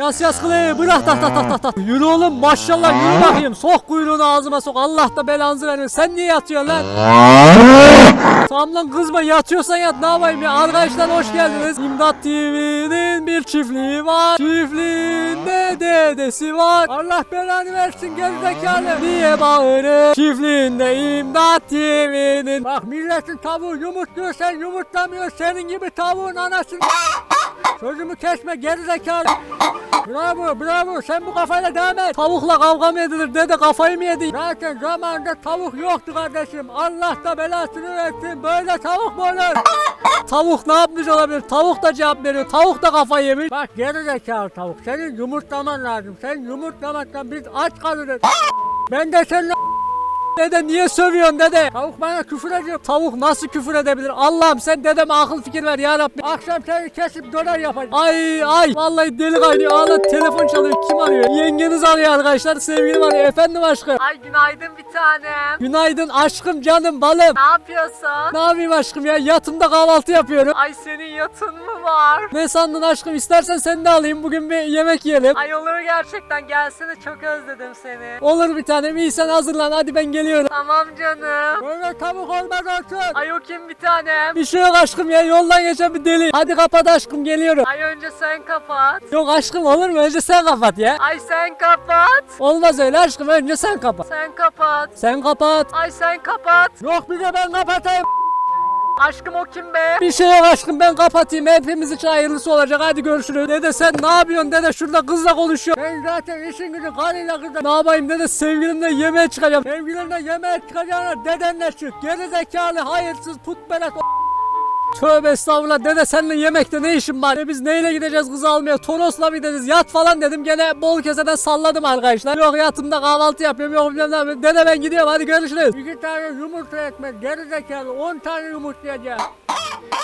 Yas yas kılı bırak tak tak tak tak tak. Yürü oğlum maşallah yürü bakayım. Sok kuyruğunu ağzıma sok. Allah da belanızı vermesin. Sen niye yatıyorsun lan? Tamam lan kızma yatıyorsan yat ne yapayım ya. Arkadaşlar hoş geldiniz. İmdat TV'nin bir çiftliği var. Çiftliğinde dedesi var. Allah belanı versin gerizekalı. Niye bağırır? Çiftliğinde İmdat TV'nin. Bak milletin tavuğu yumurtluyor sen yumurtlamıyorsun. Senin gibi tavuğun anasını. Sözümü kesme gerizekalı. Bravo bravo sen bu kafayla devam et. Tavukla kavga mı edilir dede kafayı mı yedin? Zaten zamanında tavuk yoktu kardeşim. Allah da belasını versin. Böyle tavuk mu olur? Tavuk ne yapmış olabilir? Tavuk da cevap veriyor. Tavuk da kafayı yemiş. Bak gerizekalı tavuk. Senin yumurtlaman lazım. Sen yumurtlamaktan biz aç kalırız. Ben de seninle Dede niye sövüyorsun dede? Tavuk bana küfür ediyor. Tavuk nasıl küfür edebilir? Allah'ım sen dedeme akıl fikir ver ya Rabbi. Akşam seni kesip döner yapacağım. Ay ay. Vallahi deli kaynıyor. Ağla telefon çalıyor. Kim arıyor? Yengeniz arıyor arkadaşlar. Sevgilim arıyor. Efendim aşkım. Ay günaydın bir tanem. Günaydın aşkım canım balım. Ne yapıyorsun? Ne yapayım aşkım ya? Yatımda kahvaltı yapıyorum. Ay senin yatın mı var? Ne sandın aşkım? İstersen seni de alayım. Bugün bir yemek yiyelim. Ay olur gerçekten gelsene çok özledim seni. Olur bir tanem. İyi sen hazırlan. Hadi ben geliyorum. Tamam canım. Böyle tavuk olmaz olsun. Ay o kim bir tanem? Bir şey yok aşkım ya. Yoldan geçen bir deli. Hadi kapat aşkım geliyorum. Ay önce sen kapat. Yok aşkım olur mu? Önce sen kapat ya. Ay sen kapat. Olmaz öyle aşkım. Önce sen kapat. Sen kapat. Sen kapat. Ay sen kapat. Yok bir de ben kapatayım. Aşkım o kim be? Bir şey yok aşkım ben kapatayım. Hepimiz için hayırlısı olacak. Hadi görüşürüz. Dede sen ne yapıyorsun dede? Şurada kızla konuşuyor. Ben zaten işin gücü karıyla kızla. Ne yapayım dede? Sevgilimle yemeğe çıkacağım. Sevgilimle yemeğe çıkacağına dedenle çık. Geri zekalı, hayırsız, putperest Tövbe estağfurullah dede seninle yemekte ne işin var? E biz neyle gideceğiz kızı almaya? Toros'la mı gideceğiz? Yat falan dedim gene bol keseden salladım arkadaşlar. Yok yatımda kahvaltı yapıyorum yok bilmem ne. Dede ben gidiyorum hadi görüşürüz. İki tane yumurta ekmek geri zekalı 10 tane yumurtlayacağım.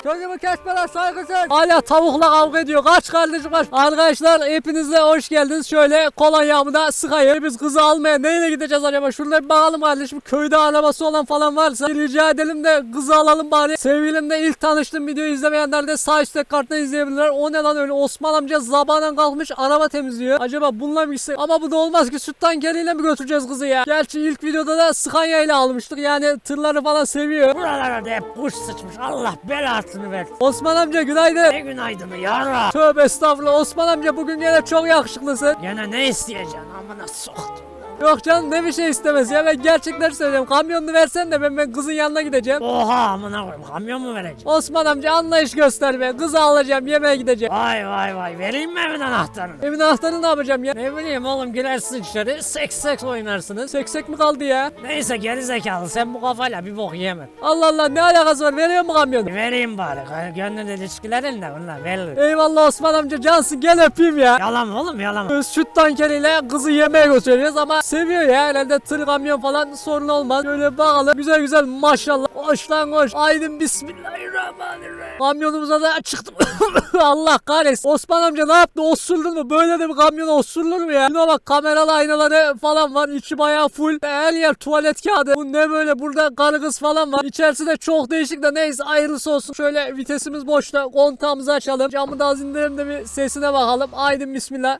Sözümü kesme lan saygısız. Hala tavukla kavga ediyor. Kaç kardeşim kaç. Arkadaşlar hepinize hoş geldiniz. Şöyle kolonyamı da sıkayım. Biz kızı almaya neyle gideceğiz acaba? Şurada bir bakalım kardeşim. Köyde arabası olan falan varsa rica edelim de kızı alalım bari. Sevgilimle ilk tanıştığım videoyu izlemeyenler de sağ üstte kartta izleyebilirler. O ne lan öyle Osman amca zabanan kalkmış araba temizliyor. Acaba bununla mı gitsek? Ama bu da olmaz ki süt tankeriyle mi götüreceğiz kızı ya? Gerçi ilk videoda da Scania ile almıştık. Yani tırları falan seviyor. Buralara da hep kuş sıçmış. Allah belasını versin. Osman amca günaydın. Ne günaydını yara. Tövbe estağfurullah Osman amca bugün gene çok yakışıklısın. Gene ne isteyeceksin amına soktum. Yok canım ne bir şey istemez ya ben gerçekler söylüyorum. Kamyonunu versen de ben, ben kızın yanına gideceğim. Oha amına koyayım kamyon mu vereceksin? Osman amca anlayış göster be. Kızı alacağım yemeğe gideceğim. Vay vay vay vereyim mi evin anahtarını? Evin anahtarını ne yapacağım ya? Ne bileyim oğlum girersin içeri seks seks oynarsınız. Seksek mi kaldı ya? Neyse geri zekalı sen bu kafayla bir bok yemedin. Allah Allah ne alakası var veriyor mu kamyonu? Vereyim bari gönül ilişkilerin de bunlar verilir. Eyvallah Osman amca cansın gel öpeyim ya. Yalan oğlum yalan Süt tankeriyle kızı yemeğe götürüyoruz ama seviyor ya herhalde tır kamyon falan sorun olmaz. Böyle bakalım güzel güzel maşallah. Koş lan koş. Aydın bismillahirrahmanirrahim. Kamyonumuza da çıktım. Allah kahretsin. Osman amca ne yaptı? Osurdun mu? Böyle de bir kamyona osurulur mu ya? Şuna bak kameralı aynaları falan var. İçi bayağı full. Her yer tuvalet kağıdı. Bu ne böyle? Burada karı kız falan var. İçerisi de çok değişik de neyse hayırlısı olsun. Şöyle vitesimiz boşta. Kontağımızı açalım. Camı da az indirelim de bir sesine bakalım. Aydın bismillah.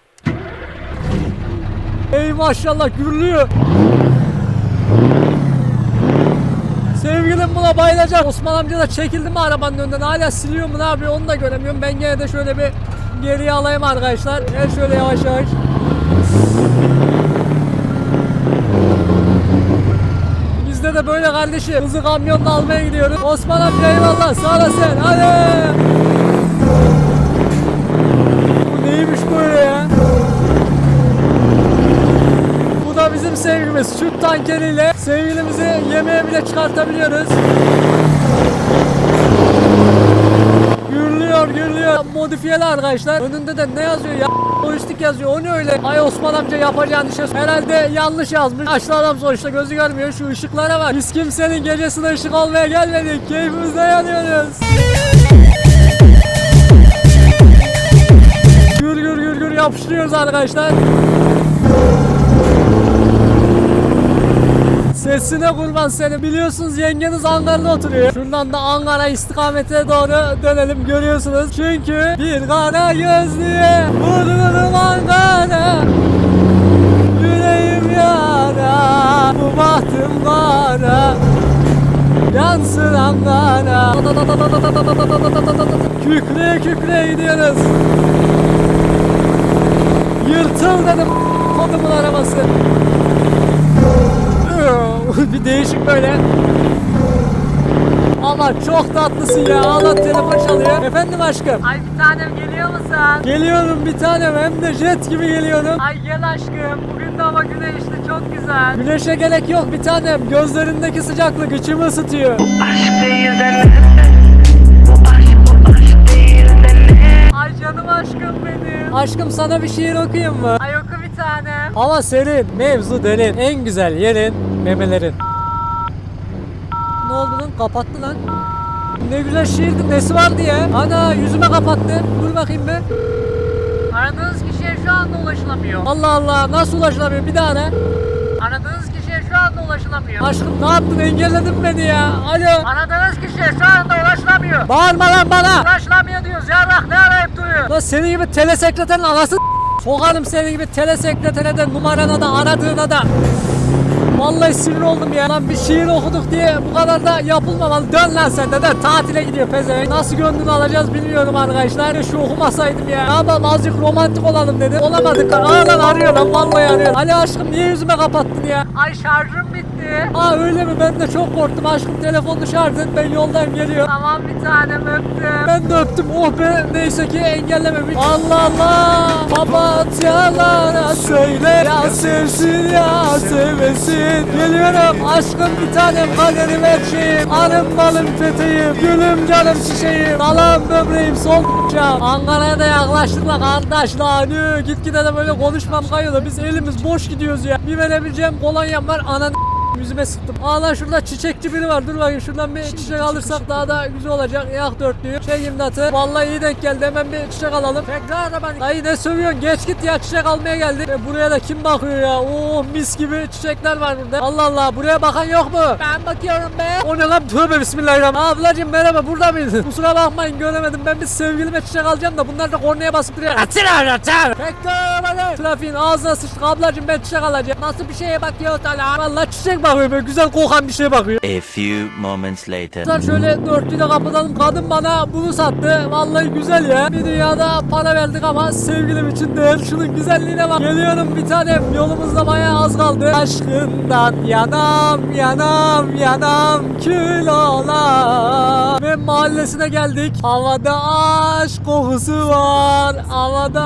Ey maşallah gürlüyor. Sevgilim buna bayılacak. Osman amca da çekildi mi arabanın önünden? Hala siliyor mu ne yapıyor onu da göremiyorum. Ben gene de şöyle bir geriye alayım arkadaşlar. Gel şöyle yavaş yavaş. Bizde de böyle kardeşim. Hızı kamyonla almaya gidiyoruz. Osman amca eyvallah sağ olasın. Hadi. Bu neymiş böyle ya? Bizim sevgimiz. Süt tankeriyle sevgilimizi yemeğe bile çıkartabiliyoruz. Gürlüyor gürlüyor. Modifiyeli arkadaşlar. Önünde de ne yazıyor ya? Lojistik yazıyor. O ne öyle? Ay Osman amca yapacağın işe herhalde yanlış yazmış. Yaşlı adam sonuçta gözü görmüyor. Şu ışıklara bak. Biz kimsenin gecesine ışık olmaya gelmedik. Keyfimizde yanıyoruz. Gür gür gür gür yapıştırıyoruz arkadaşlar. Sesine kurban seni. Biliyorsunuz yengeniz Ankara'da oturuyor. Şuradan da Ankara istikametine doğru dönelim görüyorsunuz. Çünkü bir kara gözlüye vururum Ankara. Yüreğim yara, bu bahtım kara. Yansın Ankara. Kükreye kükreye gidiyoruz. Yırtıl dedim kodumun arabası. Bir değişik böyle. Ama çok tatlısın ya. Allah telefon çalıyor. Efendim aşkım. Ay bir tanem geliyor musun? Geliyorum bir tanem hem de jet gibi geliyorum. Ay gel aşkım. Bugün de hava güneşli çok güzel. Güneşe gerek yok bir tanem. Gözlerindeki sıcaklık içimi ısıtıyor. aşk değil de? Bu aşk bu aşk değil de ne? Ay canım aşkım benim. Aşkım sana bir şiir okuyayım mı? Ay oku bir tanem. Hava serin, mevzu derin. En güzel yerin memelerin. Ne oldu lan? Kapattı lan. Ne güzel şiirdi. Nesi vardı ya? Ana yüzüme kapattı. Dur bakayım be. Aradığınız kişiye şu anda ulaşılamıyor. Allah Allah nasıl ulaşılamıyor? Bir daha ara. Aradığınız kişiye şu anda ulaşılamıyor. Aşkım ne yaptın? Engelledin beni ya. Alo. Aradığınız kişiye şu anda ulaşılamıyor. Bağırma lan bana. Ulaşılamıyor diyoruz yarrak ne arayıp duruyor? Lan senin gibi telesekreterin anası Sokarım senin gibi telesekretere de numarana da aradığına da. Vallahi sinir oldum ya. Lan bir şiir okuduk diye bu kadar da yapılmamalı. Dön lan sen de dön. Tatile gidiyor pezevenk. Nasıl gönlünü alacağız bilmiyorum arkadaşlar. Şu okumasaydım ya. Ne yapalım azıcık romantik olalım dedi. Olamadık. Aa lan arıyor lan. Vallahi arıyor. Ali aşkım niye yüzüme kapattın ya? Ay şarjım bitti. Aa öyle mi? Ben de çok korktum aşkım. Telefonunu şarj et. Ben yoldan geliyorum. Tamam bir tanem öptüm. Ben de öptüm. Oh be. Neyse ki engellememiş. Allah Allah. Papatyalara söyle. Ya sevsin ya sevmesin. Geliyorum. Aşkım bir tanem kaderim her şeyim. Arım balım peteğim. Gülüm canım çiçeğim. Dalam böbreğim sol. Ankara'ya da yaklaştık la kardeş la. Hani gitgide de böyle konuşmam kayıyor Biz elimiz boş gidiyoruz ya. Bir verebileceğim kolonyam var. Anan Yüzüme sıktım. Aa lan şurada çiçekçi biri var. Dur bakayım şuradan bir çiçek alırsak daha da güzel olacak. Yak dörtlüğü. Şey imdatı. Vallahi iyi denk geldi. Hemen bir çiçek alalım. Tekrar da ben. Dayı ne sövüyorsun? Geç git ya çiçek almaya geldik. E, buraya da kim bakıyor ya? Oo mis gibi çiçekler var burada. Allah Allah buraya bakan yok mu? Ben bakıyorum be. O ne lan? Tövbe bismillahirrahmanirrahim. Ablacım merhaba burada mıydın? Kusura bakmayın göremedim. Ben bir sevgilime çiçek alacağım da bunlar da kornaya basıp duruyor. Atın atın. Tekrar arabalar. Trafiğin ağzına sıçtık. Ablacım ben çiçek alacağım. Nasıl bir şeye bakıyor hala? Vallahi çiçek bakıyor böyle güzel kokan bir şeye bakıyor. A few moments later. Arkadaşlar şöyle dörtlüyle kapatalım. Kadın bana bunu sattı. Vallahi güzel ya. Bir dünyada para verdik ama sevgilim için değil. Şunun güzelliğine bak. Geliyorum bir tanem. Yolumuzda bayağı az kaldı. Aşkından yanam yanam yanam kül olam. Ve mahallesine geldik. Havada aşk kokusu var. Havada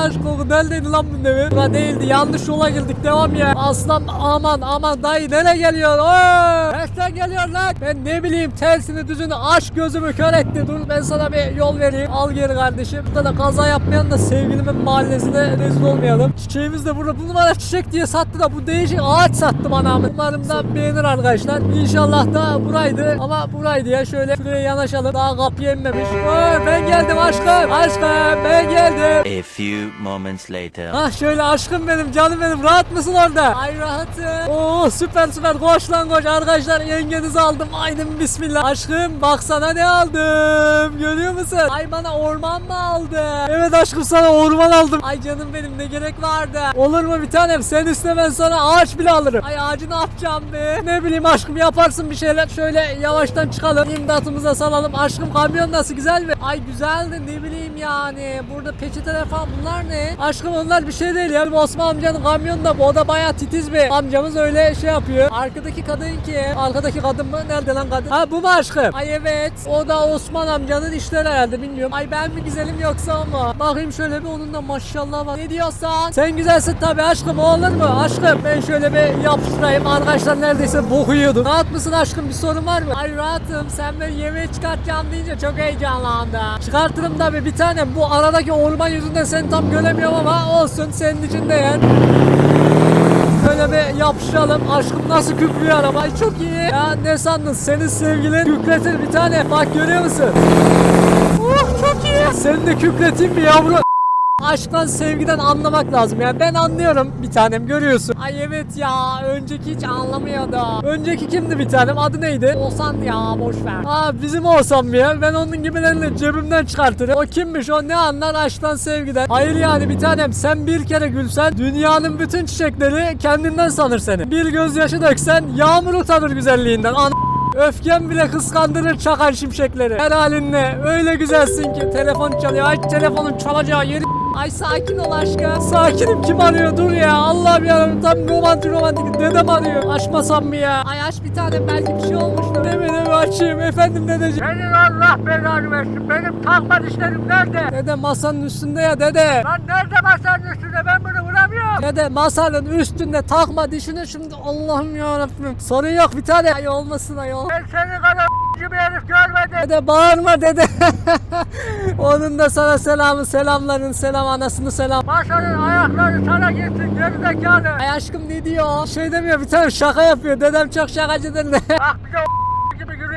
aşk kokusu. Neredeydi lan bunun evi? Bura değildi. Yanlış yola girdik. Devam ya. Aslan aman aman dayı nereye geliyor? Oo! Nereden geliyor lan? Ben ne bileyim tersini düzünü aşk gözümü kör etti. Dur ben sana bir yol vereyim. Al geri kardeşim. Burada da kaza yapmayan da sevgilimin mahallesine rezil olmayalım. Çiçeğimiz de burada. Bu numara çiçek diye sattı da bu değişik ağaç sattı bana. Umarım da beğenir arkadaşlar. İnşallah da buraydı. Ama buraydı ya. Şöyle şuraya yanaşalım. Daha kapıya inmemiş. Oo, ben geldim aşkım. Aşkım ben geldim. A few moments later. Ah şöyle aşkım benim canım benim rahat mısın orada? Ay rahatım. Oo süper süper koş lan koş arkadaşlar yengenizi aldım. Aynen bismillah. Aşkım baksana ne aldım. Görüyor musun? Ay bana orman mı aldı? Evet aşkım sana orman aldım. Ay canım benim ne gerek vardı? Olur mu bir tanem sen iste ben sana ağaç bile alırım. Ay ağacı ne yapacağım be? Ne bileyim aşkım yaparsın bir şeyler. Şöyle yavaştan çıkalım. İmdatımıza salalım. Aşkım kamyon nasıl güzel mi? Ay güzeldi ne bileyim yani. Burada peçeteler falan bunlar ne? Aşkım onlar bir şey değil ya. Osman amcanın kamyonu da bu. O da bayağı titiz bir amcamız öyle şey yapıyor. Arkadaki kadın ki. Arkadaki kadın mı? Nerede lan kadın? Ha bu mu aşkım? Ay evet. O da Osman amcanın işleri herhalde bilmiyorum. Ay ben mi güzelim yoksa ama. Bakayım şöyle bir onun da maşallah var. Ne diyorsan? Sen güzelsin tabii aşkım olur mu? Aşkım ben şöyle bir yapıştırayım. Arkadaşlar neredeyse yiyordum. Rahat mısın aşkım bir sorun var mı? Ay rahatım. Sen beni yemeğe çıkartacağım deyince çok heyecanlandım. Çıkartırım tabii bir tanem. Bu aradaki orman yüzünden seni tam göremiyorum ama olsun senin için de yer. Böyle bir yapışalım. Aşkım nasıl kükrüyor araba. Ay çok iyi. Ya ne sandın? Senin sevgilin kükretir bir tane. Bak görüyor musun? Oh çok iyi. Seni de kükreteyim mi yavru? Aşktan sevgiden anlamak lazım yani ben anlıyorum bir tanem görüyorsun. Ay evet ya önceki hiç anlamıyordu. Önceki kimdi bir tanem adı neydi? Oğuzhan ya boş ver. Aa bizim mı ya? Ben onun gibilerini cebimden çıkartırım. O kimmiş o ne anlar aşktan sevgiden. Hayır yani bir tanem sen bir kere gülsen dünyanın bütün çiçekleri kendinden sanır seni. Bir gözyaşı döksen yağmur utanır güzelliğinden. An Öfken bile kıskandırır çakan şimşekleri. Her halinle öyle güzelsin ki telefon çalıyor. Ay telefonun çalacağı yeri Ay sakin ol aşkım. Sakinim kim arıyor dur ya. Allah'ım ya tam romantik romantik dedem arıyor. Açmasam mı ya? Ay aç bir tane belki bir şey olmuştur. Deme deme açayım efendim dedeciğim. Senin Allah belanı versin. Benim takma dişlerim nerede? Dede masanın üstünde ya dede. Lan nerede masanın üstünde ben bunu vuramıyorum. Dede masanın üstünde takma dişini şimdi Allah'ım ya Rabbim. Sorun yok bir tane ay olmasın ayol. Ben senin kadar bir herif görmedim. Dede bağırma dede. Onun da sana selamı selamların selam anasını selam. Masanın ayakları sana gitsin gerizekalı. Ay aşkım ne diyor? Şey demiyor bir tane şaka yapıyor. Dedem çok şakacıdır de. Bak bize o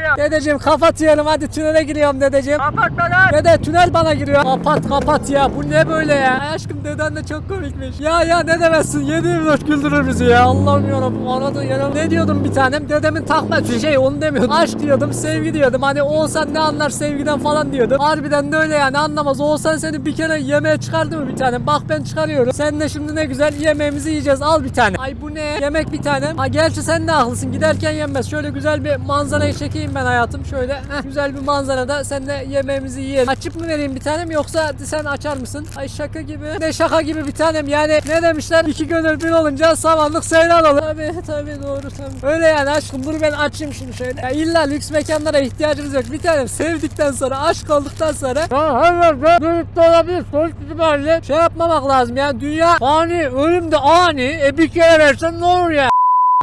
gibi gülüyor. dedeciğim kapatıyorum hadi tünele giriyorum dedeciğim. Kapatma lan. Dede tünel bana giriyor. Kapat kapat ya bu ne böyle ya? Ay aşkım deden de çok komikmiş. Ya ya ne demezsin 7-24 güldürür bizi ya. Allah'ım yarabbim arada yere. Ne diyordum bir tanem? Dedemin takma şey onu demiyordum. Aşk diyordum sevgi diyordum. Hani Oğuzhan ne anlar sevgiden falan diyordum. Harbiden de öyle yani anlamaz. Oğuzhan seni bir kere yemeğe çıkardı mı bir tanem? Bak ben çıkarıyorum. Sen de şimdi ne güzel yemeğimizi yiyeceğiz. Al bir tane. Ay bu ne? Yemek bir tanem. Ha gerçi sen de haklısın. Giderken yenmez. Şöyle güzel bir manzarayı çekeyim ben hayatım. Şöyle heh, güzel bir manzarada sen de yemeğimizi yiyelim. Açıp mı vereyim bir tanem yoksa sen açar mısın? Ay şaka gibi. Ne şaka gibi bir tanem yani ne demişler? İki gönül bir olunca samanlık seyran olur. Tabii tabii doğru tabii. Öyle yani aşkım dur ben açayım şimdi şöyle. Ya illa lüks mekanlara ihtiyacımız yok. Bir tanem sevdikten sonra aşk olduktan sonra ha hayır be dönüp de olabilir. Sonuç itibariyle şey yapmamak lazım yani dünya fani ölüm de ani. E bir kere versen ne olur ya?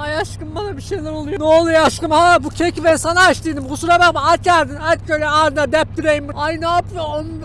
Ay aşkım bana bir şeyler oluyor. Ne oluyor aşkım? Ha bu keki ben sana aç dedim. Kusura bakma aç ardın. Aç şöyle ardına deptireyim. Ay ne yapıyorsun?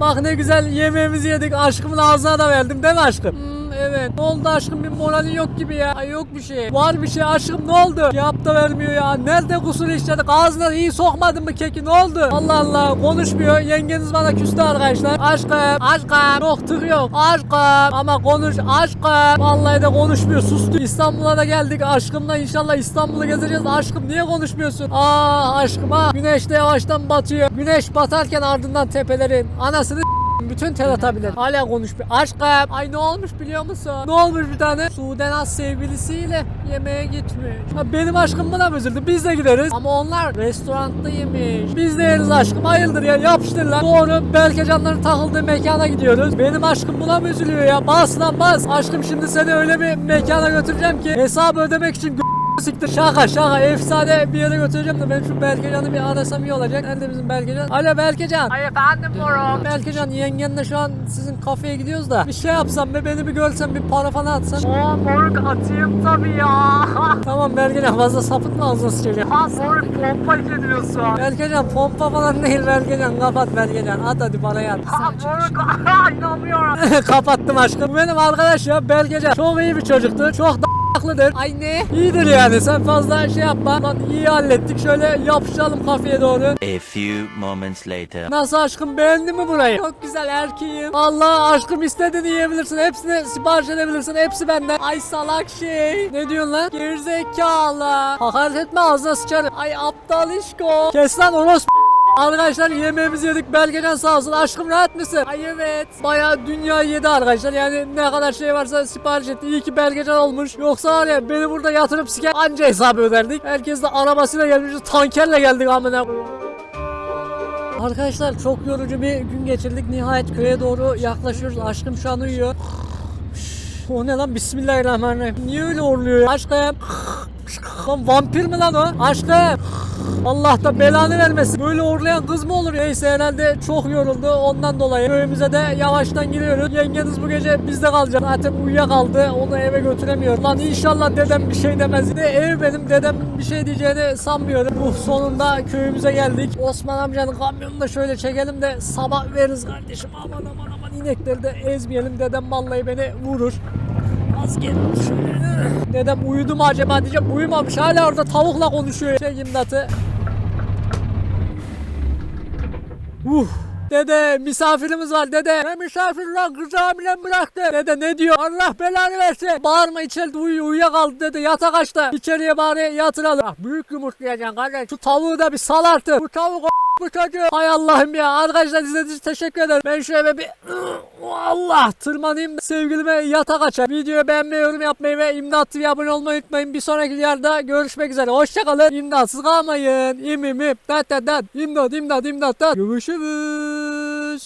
Bak ne güzel yemeğimizi yedik. Aşkımın ağzına da verdim değil mi aşkım? Hmm, evet. Ne oldu aşkım bir moralin yok gibi ya. Ay yok bir şey. Var bir şey aşkım ne oldu? Yap da vermiyor ya. Nerede kusur işledik? Ağzına iyi sokmadın mı keki ne oldu? Allah Allah konuşmuyor. Yengeniz bana küstü arkadaşlar. Aşkım aşkım. Yok tık yok. Aşkım ama konuş aşkım. Vallahi de konuşmuyor sustu. İstanbul'a da geldik aşkımla inşallah İstanbul'u gezeceğiz. Aşkım niye konuşmuyorsun? Aa aşkım ha. Güneş de yavaştan batıyor. Güneş batarken ardından tepelerin anasını bütün tel atabilir. Hala konuşmuyor. Aşkım. Ay ne olmuş biliyor musun? Ne olmuş bir tane? Sudenaz sevgilisiyle yemeğe gitmiş. Ha, benim aşkım buna mı üzüldü? Biz de gideriz. Ama onlar restoranda yemiş. Biz de yeriz aşkım. Hayırdır ya yapıştır lan. Doğru Berkecanların takıldığı mekana gidiyoruz. Benim aşkım buna mı üzülüyor ya? Bas lan bas. Aşkım şimdi seni öyle bir mekana götüreceğim ki hesabı ödemek için Siktir şaka şaka efsane bir yere götüreceğim de ben şu Berkecan'ı bir arasam iyi olacak. Nerede bizim Berkecan? Alo Berkecan. Ay efendim morum. Berkecan yengenle şu an sizin kafeye gidiyoruz da bir şey yapsam be beni bir görsen bir para falan atsan. Oo moruk atayım tabii ya. Tamam Berkecan fazla sapıtma ağzına sıçacağım. Ha moruk pompa ediyorsun. Berkecan pompa falan değil Berkecan kapat Berkecan at hadi parayı at. Ha moruk inanmıyorum. Kapattım aşkım. Bu benim arkadaş ya Berkecan. Çok iyi bir çocuktu. Çok haklıdır. Ay ne? İyidir yani sen fazla şey yapma. Lan iyi hallettik şöyle yapışalım kafeye doğru. A few moments later. Nasıl aşkım beğendin mi burayı? Çok güzel erkeğim. Allah aşkım istediğini yiyebilirsin. Hepsini sipariş edebilirsin. Hepsi benden. Ay salak şey. Ne diyorsun lan? Gerizekalı. Hakaret etme ağzına sıçarım. Ay aptal işko. Kes lan orospu. Arkadaşlar yemeğimizi yedik. Belgecan sağ olsun. Aşkım rahat mısın? Ay evet. Bayağı dünya yedi arkadaşlar. Yani ne kadar şey varsa sipariş etti. İyi ki Belgecan olmuş. Yoksa var ya beni burada yatırıp siker anca hesabı öderdik. Herkes de arabasıyla gelmiş. Tankerle geldik amına. Arkadaşlar çok yorucu bir gün geçirdik. Nihayet köye doğru yaklaşıyoruz. Aşkım şu an uyuyor. O ne lan? Bismillahirrahmanirrahim. Niye öyle horluyor ya? Aşkım. Lan vampir mi lan o? Aşkım. Allah da belanı vermesin. Böyle horlayan kız mı olur? Neyse herhalde çok yoruldu. Ondan dolayı köyümüze de yavaştan giriyoruz. Yengeniz bu gece bizde kalacak. Zaten uyuyakaldı. Onu eve götüremiyorum. Lan inşallah dedem bir şey demez. Yine ev benim dedem bir şey diyeceğini sanmıyorum. Uh sonunda köyümüze geldik. Osman amcanın kamyonunu da şöyle çekelim de sabah veririz kardeşim. Aman aman aman inekleri de ezmeyelim. Dedem vallahi beni vurur. Şöyle. Dedem uyudu mu acaba diyeceğim. Uyumamış. Hala orada tavukla konuşuyor. Şey imdatı. Uh. Dede misafirimiz var dede. Ne misafir lan kızı hamile bıraktı. Dede ne diyor? Allah belanı versin. Bağırma içeride uyu uyuyakaldı dede yatak açtı. İçeriye bari yatıralım. Bak büyük yumurtlayacaksın kardeş. Şu tavuğu da bir sal artık. Bu tavuk Hay Allah'ım ya. Arkadaşlar izlediğiniz için teşekkür ederim. Ben şöyle bir Allah tırmanayım da sevgilime yatak açar. Videoyu beğenmeyi, yorum yapmayı ve İmdat TV'ye abone olmayı unutmayın. Bir sonraki videoda görüşmek üzere. Hoşçakalın. İmdatsız kalmayın. İm im im. Dat dat dat. İmdat imdat imdat dat. Görüşürüz.